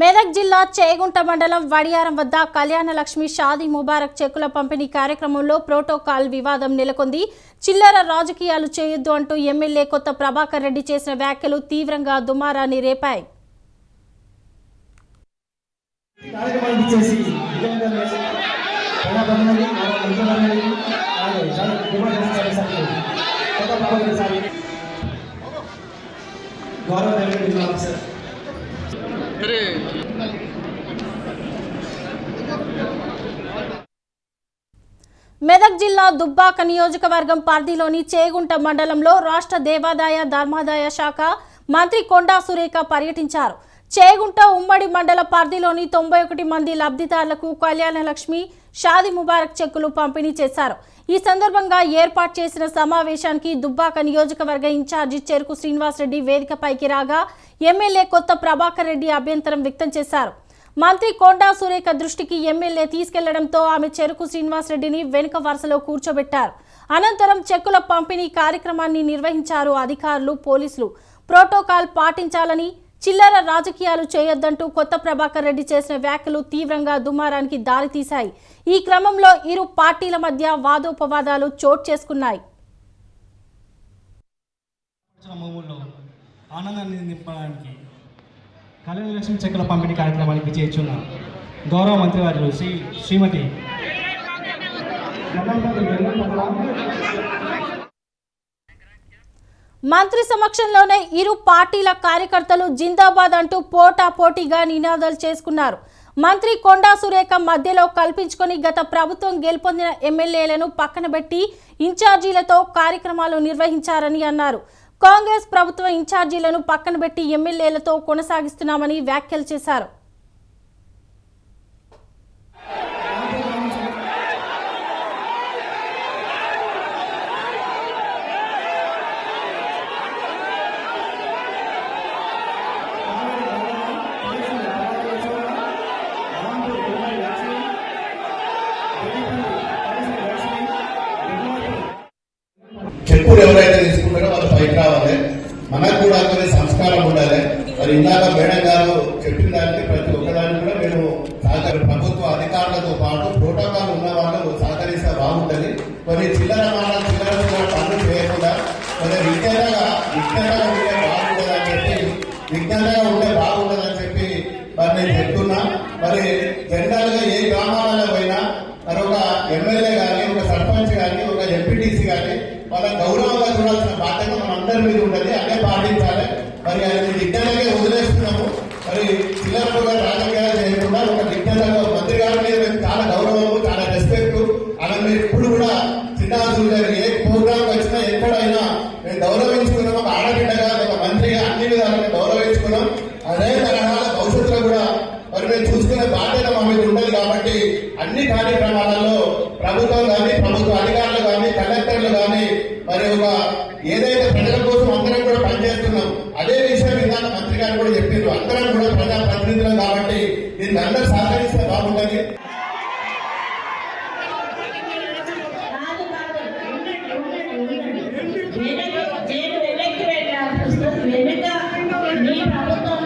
మెదక్ జిల్లా చేగుంట మండలం వడియారం వద్ద కళ్యాణ లక్ష్మి షాదీ ముబారక్ చెక్కుల పంపిణీ కార్యక్రమంలో ప్రోటోకాల్ వివాదం నెలకొంది. చిల్లర రాజకీయాలు చేయొద్దు అంటూ ఎమ్మెల్యే కొత్త ప్రభాకర్ రెడ్డి చేసిన వ్యాఖ్యలు తీవ్రంగా దుమారాన్ని రేపాయి. సార్ గౌరవ మెదక్ జిల్లా దుబ్బాక నియోజకవర్గం పరిధిలోని చేగుంట మండలంలో రాష్ట్ర దేవాదాయ ధర్మాదాయ శాఖ మంత్రి కొండా సురేఖ పర్యటించారు. చేగుంట ఉమ్మడి మండల పరిధిలోని తొంభై ఒకటి మంది లబ్ధిదారులకు కళ్యాణ లక్ష్మి షాది ముబారక్ చెక్కులు పంపిణీ చేశారు. ఈ సందర్భంగా ఏర్పాటు చేసిన సమావేశానికి దుబ్బాక నియోజకవర్గ ఇన్ఛార్జి చెరుకు శ్రీనివాసరెడ్డి వేదికపైకి రాగా ఎమ్మెల్యే కొత్త ప్రభాకర్ రెడ్డి అభ్యంతరం వ్యక్తం చేశారు. మంత్రి కొండా సురేఖ దృష్టికి ఎమ్మెల్యే తీసుకెళ్ళడంతో ఆమె చెరుకు శ్రీనివాసరెడ్డిని వెనుక వరుసలో కూర్చోబెట్టారు. అనంతరం చెక్కుల పంపిణీ కార్యక్రమాన్ని నిర్వహించారు అధికారులు పోలీసులు. ప్రోటోకాల్ పాటించాలని చిల్లర రాజకీయాలు చేయొద్దంటూ కొత్త ప్రభాకర్ రెడ్డి చేసిన వ్యాఖ్యలు తీవ్రంగా దుమారానికి దారితీశాయి ఈ క్రమంలో ఇరు పార్టీల మధ్య వాదోపవాదాలు చోటు చేసుకున్నాయి. ఆనందాన్ని నింపడానికి కళ్యాణ లక్ష్మి చెక్కుల పంపిణీ కార్యక్రమానికి చేర్చున్న గౌరవ మంత్రి వారు శ్రీ శ్రీమతి మంత్రి సమక్షంలోనే ఇరు పార్టీల కార్యకర్తలు జిందాబాద్ అంటూ పోటా పోటీగా నినాదాలు చేసుకున్నారు. మంత్రి కొండా సురేఖ మధ్యలో కల్పించుకొని గత ప్రభుత్వం గెలుపొందిన ఎమ్మెల్యేలను పక్కనబెట్టి ఇన్ఛార్జీలతో కార్యక్రమాలు నిర్వహించారని అన్నారు. కాంగ్రెస్ ప్రభుత్వ ఇన్ఛార్జీలను పక్కనబెట్టి ఎమ్మెల్యేలతో కొనసాగిస్తున్నామని వ్యాఖ్యలు చేశారు. ఎప్పుడు ఎవరైతే తీసుకుంటారో వాళ్ళు పైకి రావాలి. మనకు కూడా కొన్ని సంస్కారం ఉండాలి. మరి ఇందాక మేడం గారు చెప్పిన దానికి ప్రతి ఒక్కదానికి కూడా మేము సహకరి ప్రభుత్వ అధికారులతో పాటు ప్రోటోకాల్ ఉన్న వాళ్ళు సహకరిస్తే బాగుంటుంది. కొన్ని చిల్లర మాట చిల్లర పనులు చేయకుండా మరి విజ్ఞానంగా విజ్ఞానంగా ఉంటే బాగుంటుందని చెప్పి విజ్ఞానంగా ఉంటే బాగుంటుందని చెప్పి మరి నేను చెప్తున్నా. మరి జనరల్గా ఏ గ్రామాలలో పోయినా మరి ఒక ఎమ్మెల్యే కానీ ఒక సర్పంచ్ కానీ ఒక ఎంపీటీసీ కానీ వాళ్ళ గౌరవంగా చూడాల్సిన బాధ్యత మన అందరి మీద ఉంటుంది అదే పాటించాలి. మరి ఆయన విజ్ఞానంగా వదిలేస్తున్నాము. మరి చిల్లరగా రాజకీయాలు చేయకుండా ఒక విజ్ఞానంగా మంత్రి గారి మీద చాలా గౌరవము చాలా రెస్పెక్ట్ అలా మీరు ఇప్పుడు కూడా చిన్నాసులు గారు ఏ ప్రోగ్రామ్ వచ్చినా ఎక్కడైనా మేము గౌరవించుకున్నాం. ఒక ఆడబిడ్డగా ఒక మంత్రిగా అన్ని విధాలుగా గౌరవించుకున్నాం. అదే తరహాల భవిష్యత్తులో కూడా మరి మేము చూసుకునే బాధ్యత మా మీద ఉండదు కాబట్టి అన్ని కార్యక్రమాలలో ప్రభుత్వం కానీ ప్రభుత్వం అధికారులు కానీ కలెక్టర్లు కానీ మరి ఒక ఏదైతే ప్రజల కోసం అందరం కూడా పనిచేస్తున్నాం. అదే విషయం ఇందాక మంత్రి గారు కూడా చెప్పారు. అందరం కూడా ప్రజా ప్రతినిధులం కాబట్టి దీన్ని అందరూ సహకరిస్తే బాగుంటుంది. వెనక వెనక్కి వెళ్ళాల్సి వస్తుంది వెనక నీ ప్రభుత్వం